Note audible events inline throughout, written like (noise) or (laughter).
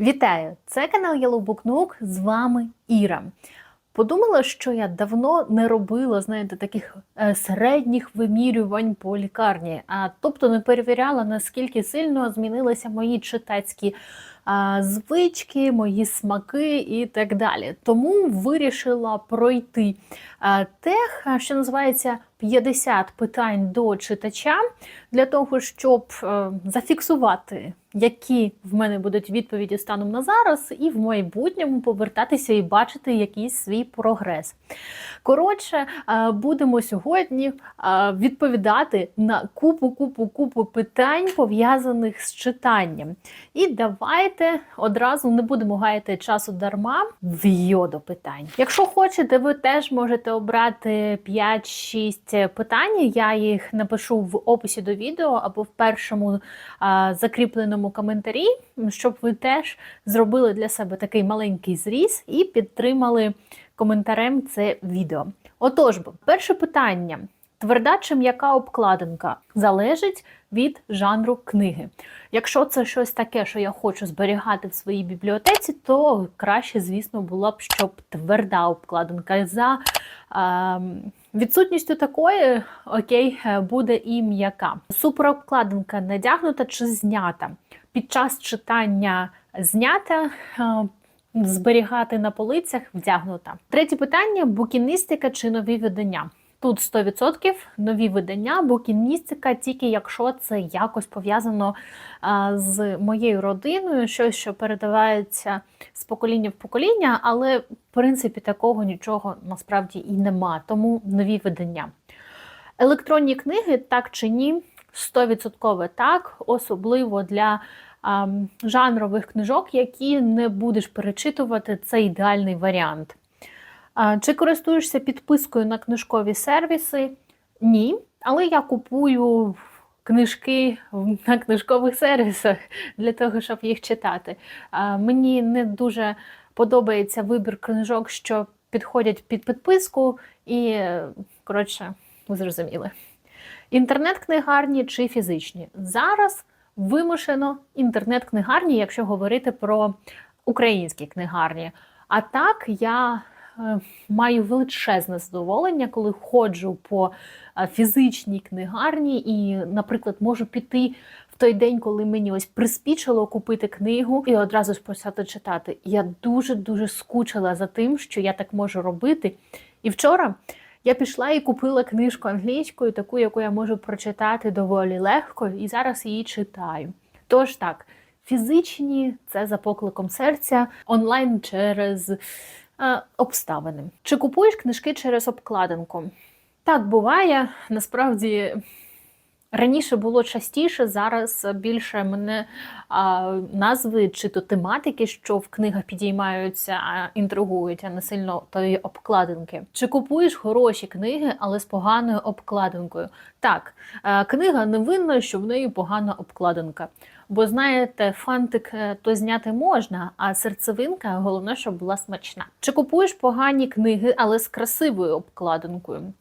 Вітаю! Це канал Yellow Book Nook, з вами Іра. Подумала, що я давно не робила, знаєте, таких е, середніх вимірювань по лікарні, а тобто не перевіряла, наскільки сильно змінилися мої читацькі а, звички, мої смаки і так далі. Тому вирішила пройти тех, що називається 50 питань до читача, для того, щоб е, зафіксувати, які в мене будуть відповіді станом на зараз, і в майбутньому повертатися і бачити якийсь свій прогрес. Коротше, е, будемо сьогодні е, відповідати на купу, купу, купу питань, пов'язаних з читанням. І давайте одразу не будемо гаяти часу дарма в йоду питань. Якщо хочете, ви теж можете обрати 5-6 питань. Я їх напишу в описі до відео або в першому а, закріпленому коментарі, щоб ви теж зробили для себе такий маленький зріз і підтримали коментарем це відео. Отож, перше питання. Тверда чи м'яка обкладинка залежить від жанру книги. Якщо це щось таке, що я хочу зберігати в своїй бібліотеці, то краще, звісно, була б, щоб тверда обкладинка. За е, відсутністю такої, окей, буде і м'яка. Супрообкладинка надягнута чи знята. Під час читання знята. Е, Зберігати на полицях вдягнута. Третє питання: букіністика чи нові видання. Тут 100% нові видання, букіністика, тільки якщо це якось пов'язано з моєю родиною, щось, що передавається з покоління в покоління, але в принципі такого нічого насправді і нема. Тому нові видання. Електронні книги, так чи ні, 100% так, особливо для жанрових книжок, які не будеш перечитувати, це ідеальний варіант. Чи користуєшся підпискою на книжкові сервіси? Ні. Але я купую книжки на книжкових сервісах для того, щоб їх читати. Мені не дуже подобається вибір книжок, що підходять під підписку, і, коротше, ви зрозуміли. Інтернет-книгарні чи фізичні. Зараз вимушено інтернет-книгарні, якщо говорити про українські книгарні. А так я маю величезне задоволення, коли ходжу по фізичній книгарні і, наприклад, можу піти в той день, коли мені ось приспічило купити книгу і одразу ж почати читати. Я дуже-дуже скучила за тим, що я так можу робити. І вчора я пішла і купила книжку англійською, таку, яку я можу прочитати доволі легко, і зараз її читаю. Тож так, фізичні це за покликом серця, онлайн через обставини. Чи купуєш книжки через обкладинку? Так буває. Насправді раніше було частіше, зараз більше мене а, назви чи то тематики, що в книгах підіймаються, а інтригують, а не сильно тої обкладинки. Чи купуєш хороші книги, але з поганою обкладинкою? Так, книга не винна, що в неї погана обкладинка. Бо знаєте, фантик е, то зняти можна, а серцевинка головне, щоб була смачна. Чи купуєш погані книги, але з красивою обкладинкою?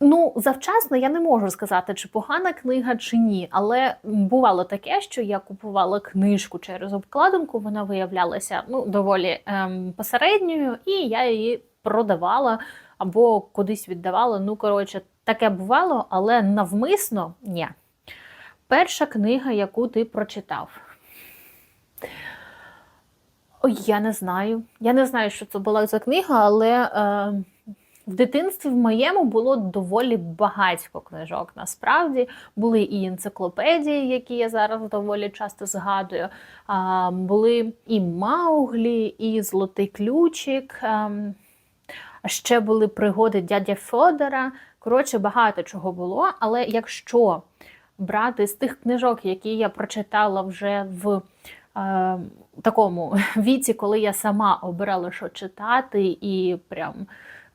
Ну, завчасно я не можу сказати, чи погана книга, чи ні. Але бувало таке, що я купувала книжку через обкладинку, вона виявлялася ну, доволі ем, посередньою, і я її продавала або кудись віддавала. Ну, коротше, таке бувало, але навмисно ні. Перша книга, яку ти прочитав. Ой, я не знаю. Я не знаю, що це була за книга, але е, в дитинстві в моєму було доволі багатько книжок. Насправді були і енциклопедії, які я зараз доволі часто згадую. Е, були і Мауглі, і Золотий ключик. Е, ще були пригоди дядя Федора. Коротше, багато чого було. Але якщо брати з тих книжок, які я прочитала вже в е, такому (laughs) віці, коли я сама обирала, що читати, і прям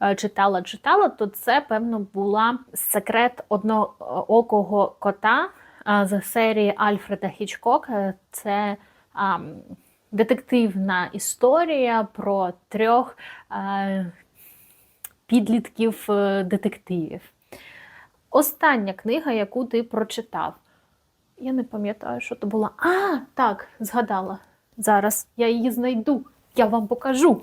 е, читала, читала, то це, певно, була секрет одноокого кота е, з серії Альфреда Хічкока. Це е, детективна історія про трьох е, підлітків е, детективів. Остання книга, яку ти прочитав. Я не пам'ятаю, що то була. А, так, згадала. Зараз я її знайду, я вам покажу.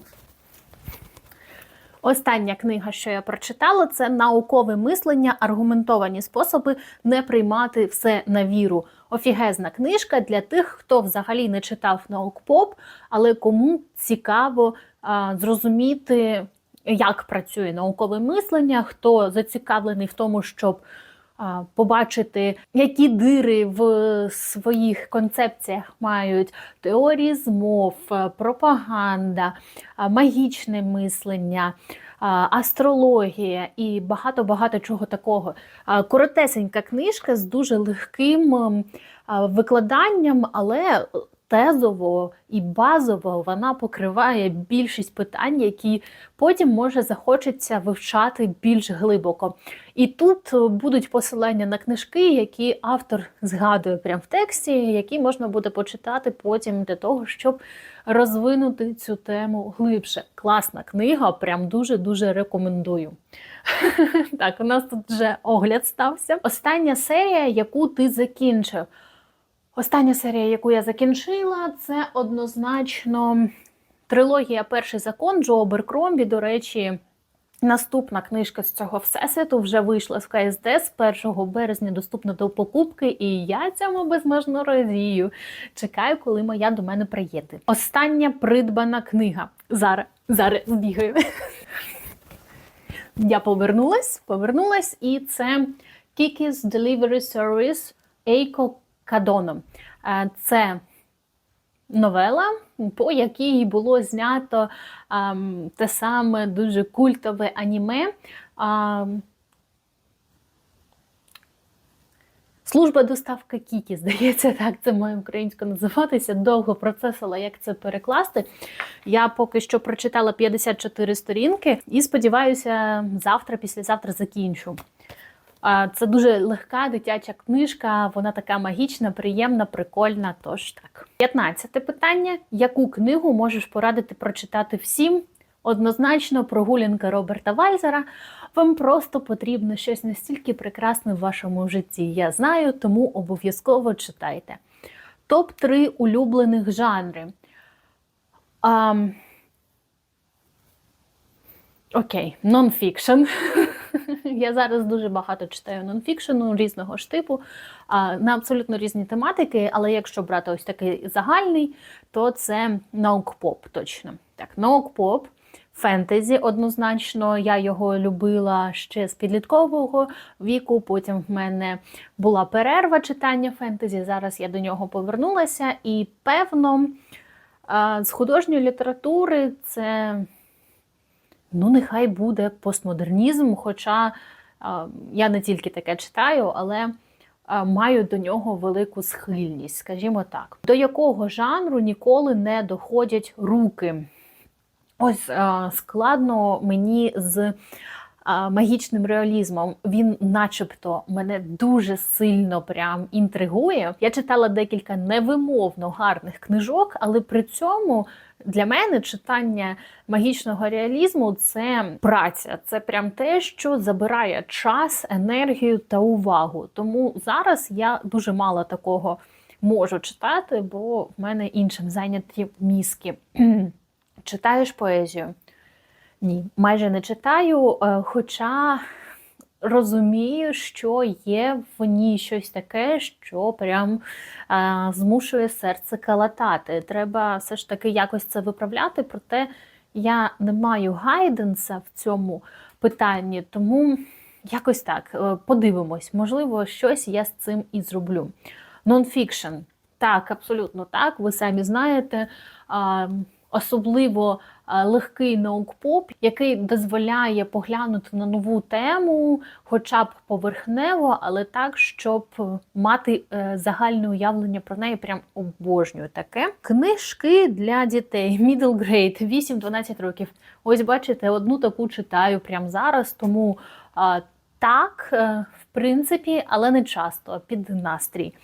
Остання книга, що я прочитала, це наукове мислення, аргументовані способи не приймати все на віру. Офігезна книжка для тих, хто взагалі не читав наукпоп, але кому цікаво а, зрозуміти, як працює наукове мислення, хто зацікавлений в тому, щоб побачити, які дири в своїх концепціях мають теорії змов, е, пропаганда, магічне мислення. Астрологія і багато-багато чого такого. Коротесенька книжка з дуже легким ем, викладанням, але тезово і базово вона покриває більшість питань, які потім може захочеться вивчати більш глибоко. І тут е, будуть посилання на книжки, які автор згадує прямо в тексті, які можна буде почитати потім для того, щоб розвинути цю тему глибше. Класна книга, прям дуже-дуже рекомендую. (laughs) Так, у нас тут вже огляд стався. Остання серія, яку ти закінчив. Остання серія, яку я закінчила, це однозначно трилогія Перший закон Джо Оберкромбі. До речі, наступна книжка з цього всесвіту вже вийшла з КСД з 1 березня, доступна до покупки, і я цьому безмежно радію. Чекаю, коли моя до мене приїде. Остання придбана книга. Зараз, зараз збігаю. Я повернулась, повернулась, і це Kiki's Delivery Service Eiko Кадоном. Е, Це новела, по якій було знято ем, те саме дуже культове аніме. ем, Служба доставки Кікі, здається, так це має українською називатися. Довго процесила, як це перекласти. Я поки що прочитала 54 сторінки і сподіваюся, завтра, післязавтра закінчу. Це дуже легка дитяча книжка, вона така магічна, приємна, прикольна. Тож так. 15 питання: яку книгу можеш порадити прочитати всім? Однозначно, прогулянка Роберта Вальзера. Вам просто потрібно щось настільки прекрасне в вашому житті. Я знаю, тому обов'язково читайте. Топ-3 улюблених жанри. А, Окей, нонфікшн. (laughs) Я зараз дуже багато читаю нонфікшену різного ж типу на абсолютно різні тематики, але якщо брати ось такий загальний, то це наукпоп точно. Так, наукпоп, фентезі однозначно. Я його любила ще з підліткового віку. Потім в мене була перерва читання фентезі. Зараз я до нього повернулася, і певно з художньої літератури це ну, нехай буде постмодернізм. Хоча я не тільки таке читаю, але маю до нього велику схильність, скажімо так. До якого жанру ніколи не доходять руки? Ось складно мені з. Магічним реалізмом він, начебто, мене дуже сильно прям інтригує. Я читала декілька невимовно гарних книжок, але при цьому для мене читання магічного реалізму це праця, це прям те, що забирає час, енергію та увагу. Тому зараз я дуже мало такого можу читати, бо в мене іншим зайняті мізки. (clears throat) Читаєш поезію? Ні, майже не читаю, е, хоча розумію, що є в ній щось таке, що прям а, змушує серце калатати. Треба все ж таки якось це виправляти, проте я не маю гайденса в цьому питанні, тому якось так е, подивимось, можливо, щось я з цим і зроблю. Нонфікшн. Так, абсолютно так. Ви самі знаєте. А, особливо е, легкий наукпоп, який дозволяє поглянути на нову тему, хоча б поверхнево, але так, щоб мати е, загальне уявлення про неї, прям обожнюю таке. Книжки для дітей, (laughs) middle grade, 8-12 років. Ось бачите, одну таку читаю прямо зараз, тому так, е, в принципі, але не часто під настрій.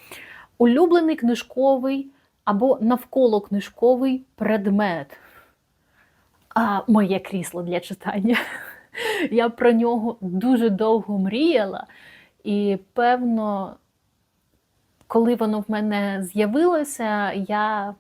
Улюблений книжковий або навколо книжковий предмет. А моє крісло для читання. Я про нього дуже довго мріяла, і певно, коли воно в мене з'явилося, я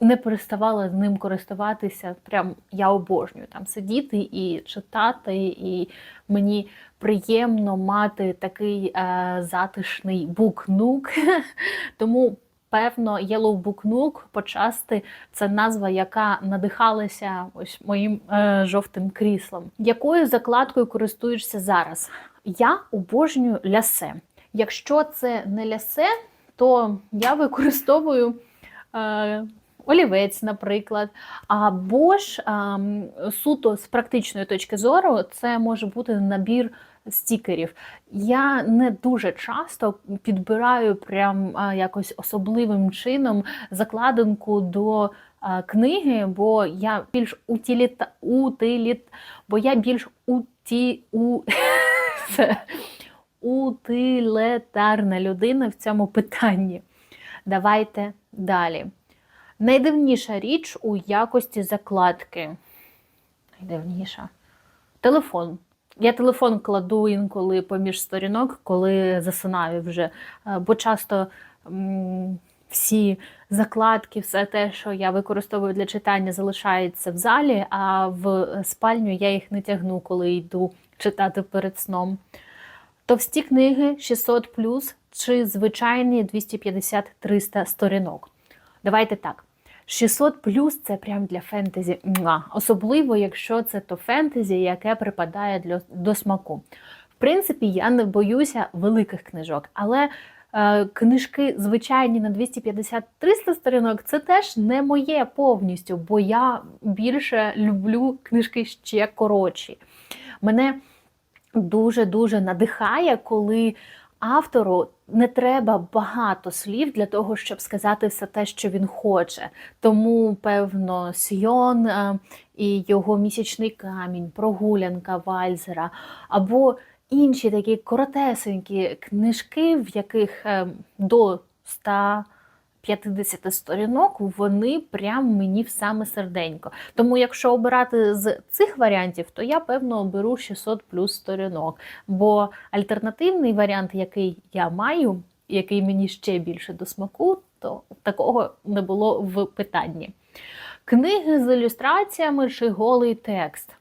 не переставала з ним користуватися. Прям я обожнюю там сидіти і читати, і мені приємно мати такий е, затишний букнук. (laughs) Тому, певно, Yellow Book Nook почасти це назва, яка надихалася ось моїм е, жовтим кріслом. Якою закладкою користуєшся зараз? Я обожнюю лясе. Якщо це не лясе, то я використовую. Е, олівець, наприклад. Або ж а, суто з практичної точки зору, це може бути набір стікерів. Я не дуже часто підбираю прям якось особливим чином закладинку до книги, бо я більш утиліта, утиліт, бо я більш уті, у, (laughs) утилетарна людина в цьому питанні. Давайте далі. Найдивніша річ у якості закладки. Найдивніша. Телефон. Я телефон кладу інколи поміж сторінок, коли засинаю вже. Е, Бо часто всі закладки, все те, що я використовую для читання, залишається в залі, а в спальню я їх не тягну, коли йду читати перед сном. Товсті книги 600 чи звичайні 250-300 сторінок. Давайте так. 600 плюс це прям для фентезі. Особливо, якщо це то фентезі, яке припадає для, до смаку. В принципі, я не боюся великих книжок, але е, книжки звичайні на 250-300 сторінок це теж не моє повністю, бо я більше люблю книжки ще коротші. Мене дуже-дуже надихає, коли автору не треба багато слів для того, щоб сказати все те, що він хоче. Тому, певно, Сйон е, і його місячний камінь, прогулянка Вальзера або інші такі коротесенькі книжки, в яких е, до 100 50 сторінок, вони прям мені в саме серденько. Тому, якщо обирати з цих варіантів, то я певно оберу 600 плюс сторінок. Бо альтернативний варіант, який я маю, який мені ще більше до смаку, то такого не було в питанні. Книги з ілюстраціями чи голий текст.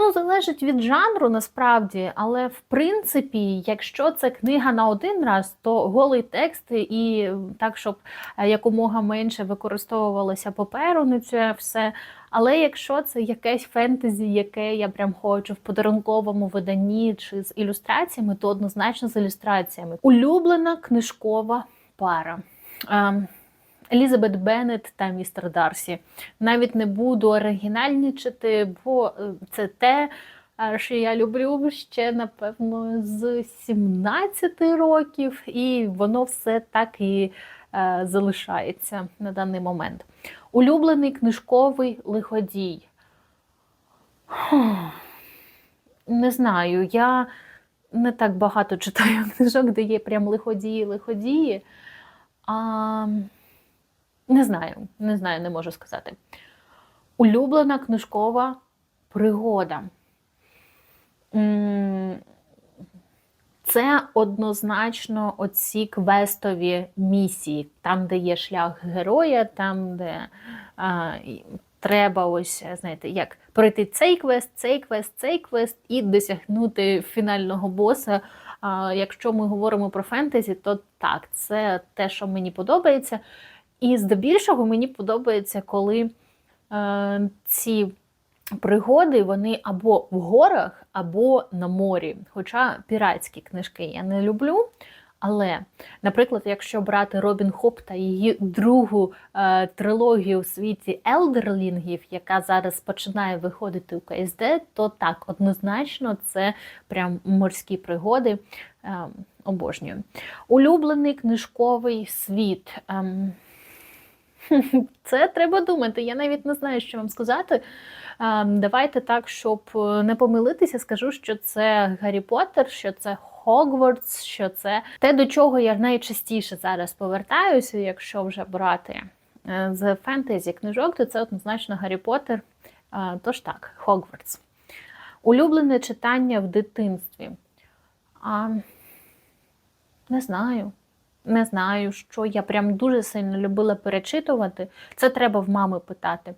Ну, залежить від жанру насправді, але в принципі, якщо це книга на один раз, то голий текст і так, щоб е, якомога менше використовувалося паперу, не це все. Але якщо це якесь фентезі, яке я прям хочу в подарунковому виданні чи з ілюстраціями, то однозначно з ілюстраціями. Улюблена книжкова пара. Елізабет Беннет та містер Дарсі. Навіть не буду оригінальничати, бо е, це те, е, що я люблю ще, напевно, з 17 років, і воно все так і е, залишається на даний момент. Улюблений книжковий лиходій. Не знаю, я не так багато читаю (laughs) книжок, де є прям лиходії-лиходії. А... Не знаю, не знаю, не можу сказати. Улюблена книжкова пригода. Це однозначно оці квестові місії, там, де є шлях героя, там, де а, треба ось, знаєте, як пройти цей квест, цей квест, цей квест і досягнути фінального боса. А, Якщо ми говоримо про фентезі, то так, це те, що мені подобається. І здебільшого мені подобається, коли е, ці пригоди вони або в горах, або на морі. Хоча піратські книжки я не люблю. Але, наприклад, якщо брати Робін Хоп та її другу е, трилогію у світі Елдерлінгів, яка зараз починає виходити у КСД, то так, однозначно, це прям морські пригоди. Е, обожнюю. Улюблений книжковий світ. Е, (laughs) це треба думати. Я навіть не знаю, що вам сказати. Давайте так, щоб е, не помилитися, скажу, що це Гаррі Поттер, що це Хогвартс, що це те, до чого я найчастіше зараз повертаюся, якщо вже брати е, з фентезі книжок, то це однозначно Гаррі Поттер. Тож так, Хогвартс. Улюблене читання в дитинстві. А, Не знаю. Не знаю, що я прям дуже сильно любила перечитувати. Це треба в мами питати.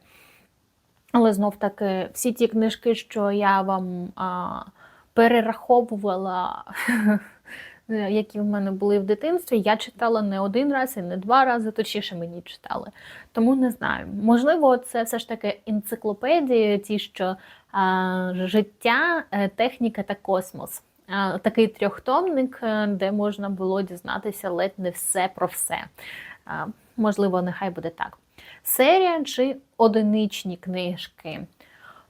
Але знов таки, всі ті книжки, що я вам а, перераховувала, (laughs) які в мене були в дитинстві, я читала не один раз і не два рази, точніше мені читали. Тому не знаю. Можливо, це все ж таки енциклопедії, ті, що а, життя, е, техніка та космос. Такий трьохтомник, е, де можна було дізнатися ледь не все про все. Можливо, нехай буде так. Серія чи одиничні книжки.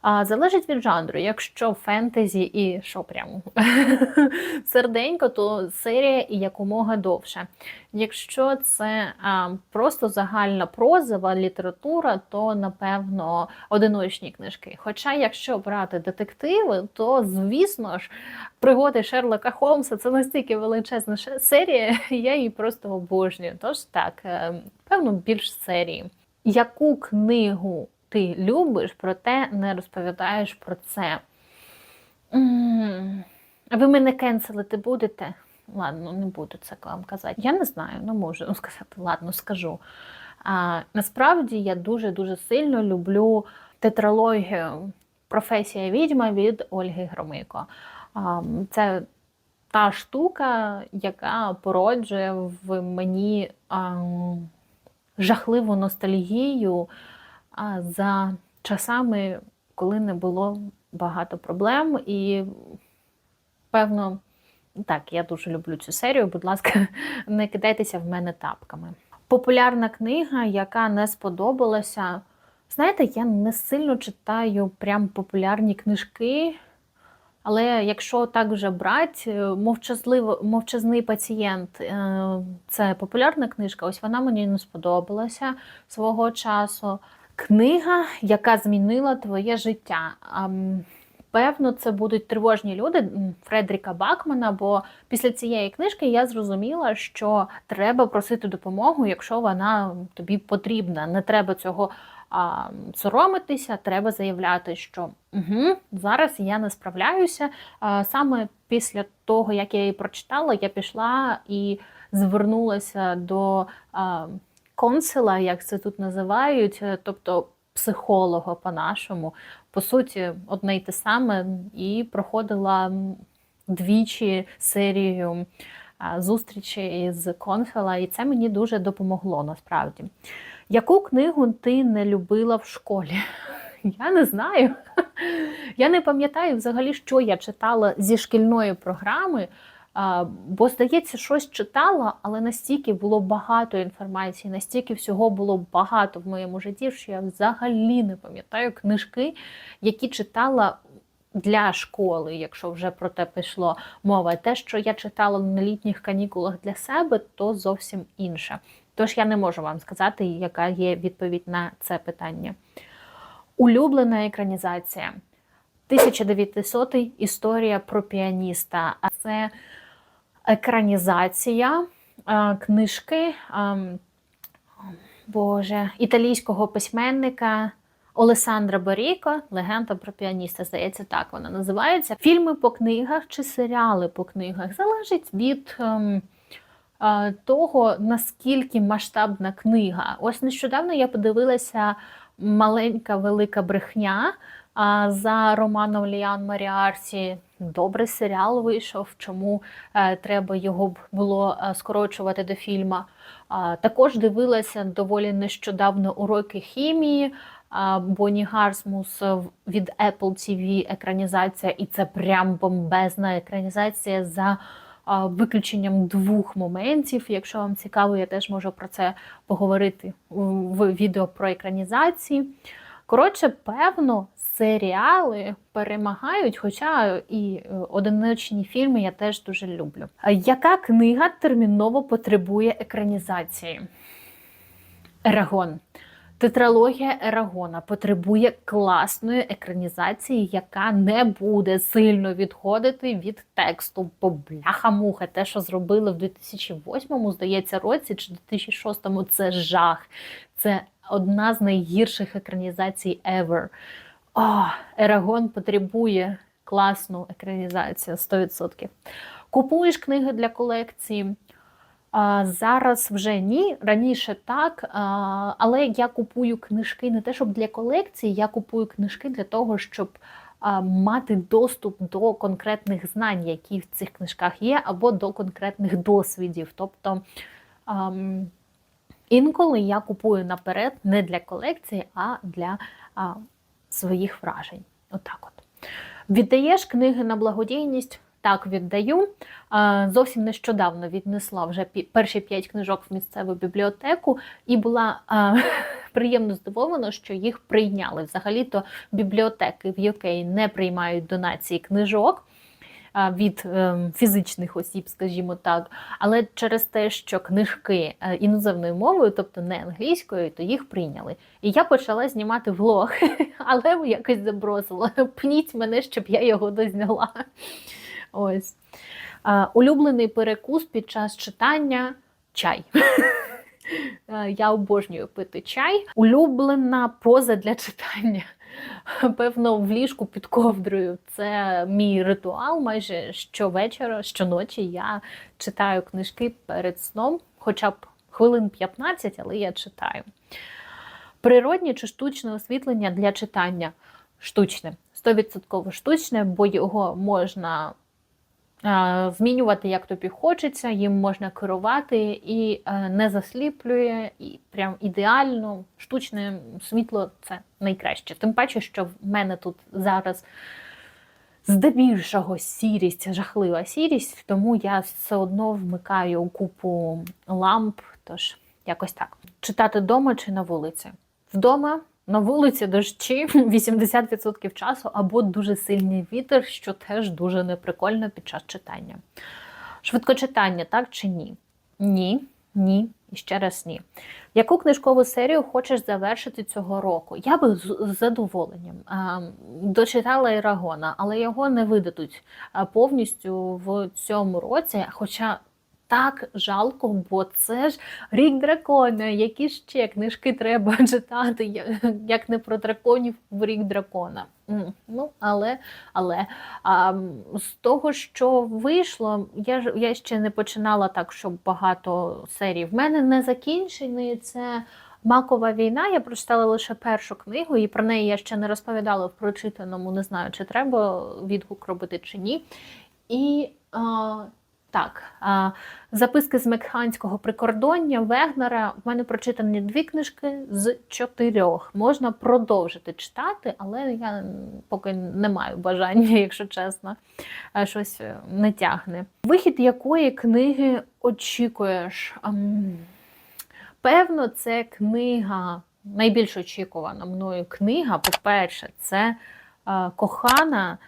А, Залежить від жанру. Якщо фентезі і що прямо (laughs) серденько, то серія і якомога довше. Якщо це а, просто загальна прозова література, то напевно одиночні книжки. Хоча, якщо брати детективи, то звісно ж пригоди Шерлока Холмса це настільки величезна серія, (laughs) я її просто обожнюю. Тож так, е, певно, більш серії. Яку книгу ти любиш, проте не розповідаєш про це? Ви мене кенселити будете? Ладно, не буду це вам казати. Я не знаю, не можу (laughs) сказати. Ладно, скажу. А, насправді я дуже-дуже сильно люблю тетралогію Професія відьма від Ольги Громико. А, це та штука, яка породжує в мені а, жахливу ностальгію а, за часами, коли не було багато проблем. І, певно, так, я дуже люблю цю серію. Будь ласка, (laughs) не кидайтеся в мене тапками. Популярна книга, яка не сподобалася. Знаєте, я не сильно читаю прям популярні книжки. Але якщо так вже брати, мовчазний пацієнт е, це популярна книжка. Ось вона мені не сподобалася свого часу. Книга, яка змінила твоє життя. Певно, це будуть тривожні люди Фредріка Бакмана, бо після цієї книжки я зрозуміла, що треба просити допомогу, якщо вона тобі потрібна. Не треба цього а, соромитися, треба заявляти, що угу, зараз я не справляюся. А, саме після того, як я її прочитала, я пішла і звернулася до а, консила, як це тут називають, е, тобто психолога по-нашому. По суті, одне й те саме, і проходила двічі серію а, зустрічей із конфіла, і це мені дуже допомогло насправді. Яку книгу ти не любила в школі? (laughs) Я не знаю. (laughs) Я не пам'ятаю взагалі, що я читала зі шкільної програми. Бо, здається, щось читала, але настільки було багато інформації, настільки всього було багато в моєму житті, що я взагалі не пам'ятаю книжки, які читала для школи, якщо вже про те пішло мова. Те, що я читала на літніх канікулах для себе, то зовсім інше. Тож я не можу вам сказати, яка є відповідь на це питання. Улюблена екранізація. 1900 історія про піаніста. А це екранізація е, книжки е, Боже, італійського письменника Олесандра Боріко, легенда про піаніста. Здається, так вона називається. Фільми по книгах чи серіали по книгах залежить від. ем, е, Того наскільки масштабна книга. Ось нещодавно я подивилася маленька велика брехня за романом Ліан Маріарсі. Добрий серіал вийшов, чому е, треба його було е, скорочувати до фільма. Також дивилася доволі нещодавно уроки хімії. Бонні Гарсмус від Apple TV екранізація, і це прям бомбезна екранізація за виключенням двох моментів. Якщо вам цікаво, я теж можу про це поговорити в відео про екранізації. Коротше, певно, серіали перемагають, хоча і е, одиночні фільми я теж дуже люблю. Яка книга терміново потребує екранізації? Ерагон. Тетралогія Ерагона потребує класної екранізації, яка не буде сильно відходити від тексту. Бо бляха-муха, те, що зробили в 2008, здається, році чи 2006, це жах. Це одна з найгірших екранізацій ever. О, Ерагон потребує класну екранізацію 100%. Купуєш книги для колекції. А, зараз вже ні, раніше так, а, але я купую книжки не те, щоб для колекції, я купую книжки для того, щоб а, мати доступ до конкретних знань, які в цих книжках є, або до конкретних досвідів. Тобто ам, інколи я купую наперед не для колекції, а для а, своїх вражень. Отак от. Віддаєш книги на благодійність? Так, віддаю. Зовсім нещодавно віднесла вже перші п'ять книжок в місцеву бібліотеку і була а, (laughs) приємно здивована, що їх прийняли. Взагалі-то бібліотеки в UK не приймають донації книжок від ем, фізичних осіб, скажімо так. Але через те, що книжки е, іноземною мовою, тобто не англійською, то їх прийняли. І я почала знімати влог, (laughs) але якось забросила. Пніть мене, щоб я його дозняла. Ось. Улюблений перекус під час читання чай. (laughs) Е, Я обожнюю пити чай. Улюблена поза для читання. Певно, в ліжку під ковдрою. Це мій ритуал. Майже щовечора, щоночі я читаю книжки перед сном, хоча б хвилин 15, але я читаю. Природнє чи штучне освітлення для читання? Штучне. 100% штучне, бо його можна змінювати, як тобі хочеться, їм можна керувати і е, не засліплює, і прям ідеально. Штучне світло це найкраще. Тим паче, що в мене тут зараз здебільшого сірість, жахлива сірість, тому я все одно вмикаю купу ламп. Тож якось так. Читати вдома чи на вулиці? Вдома. На вулиці дощі (laughs) 80% часу або дуже сильний вітер, що теж дуже неприкольно під час читання. Швидкочитання, так чи ні? Ні, ні і ще раз ні. Яку книжкову серію хочеш завершити цього року? Я би з задоволенням дочитала Ірагона, але його не видадуть повністю в цьому році. Хоча так жалко, бо це ж рік дракона. Які ще книжки треба (laughs) читати, як не про драконів в рік дракона. Ну, але, але а, з того, що вийшло, я ж я ще не починала так, щоб багато серій. В мене не закінчений це. Макова війна, я прочитала лише першу книгу, і про неї я ще не розповідала в прочитаному, не знаю, чи треба відгук робити чи ні. І а, так, записки з мексиканського прикордоння Вегнера. В мене прочитані дві книжки з чотирьох. Можна продовжити читати, але я поки не маю бажання, (laughs) якщо чесно, Е, щось е, не тягне. Вихід якої книги очікуєш? Певно, це книга, найбільш очікувана мною книга. По-перше, це е, кохана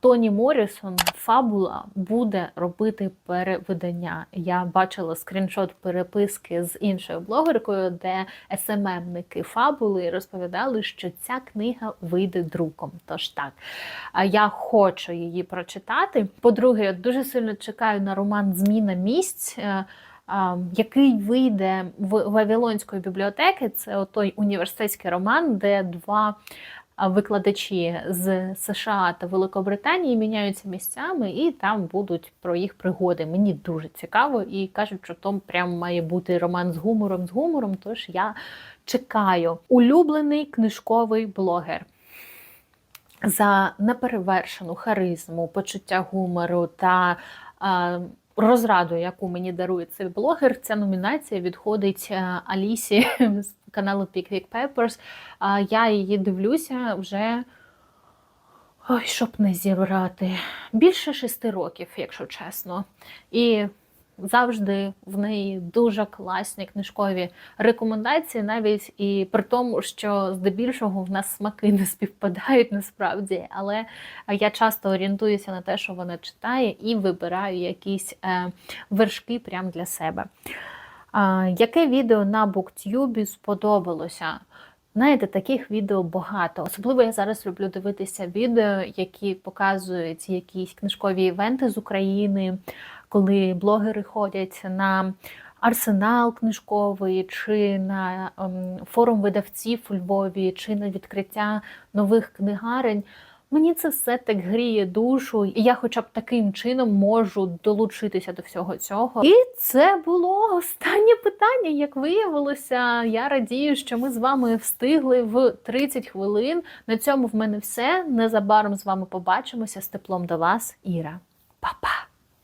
Тоні Морісон. Фабула буде робити перевидання. Я бачила скріншот переписки з іншою блогеркою, де СММники фабули розповідали, що ця книга вийде друком. Тож так, я хочу її прочитати. По-друге, я дуже сильно чекаю на роман Зміна місць. е, який вийде в Вавилонської бібліотеки. Це той університетський роман, де два викладачі з США та Великобританії міняються місцями, і там будуть про їх пригоди. Мені дуже цікаво, і кажуть, що там прям має бути роман з гумором, з гумором. Тож я чекаю. Улюблений книжковий блогер. За неперевершену харизму, почуття гумору та розраду, яку мені дарує цей блогер. Ця номінація відходить е, Алісі (laughs) з каналу Pickwick Papers. Я її дивлюся вже. Ой, щоб не зібрати. Більше шести років, якщо чесно. І завжди в неї дуже класні книжкові рекомендації, навіть і при тому, що здебільшого в нас смаки не співпадають насправді. Але я часто орієнтуюся на те, що вона читає, і вибираю якісь е, вершки прямо для себе. Яке відео на BookTube сподобалося? Знаєте, таких відео багато. Особливо я зараз люблю дивитися відео, які показують якісь книжкові івенти з України, коли блогери ходять на арсенал книжковий, чи на ем, форум видавців у Львові, чи на відкриття нових книгарень. Мені це все так гріє душу, і я, хоча б таким чином, можу долучитися до всього цього. І це було останнє питання. Як виявилося, я радію, що ми з вами встигли в 30 хвилин. На цьому в мене все. Незабаром з вами побачимося з теплом до вас, Іра.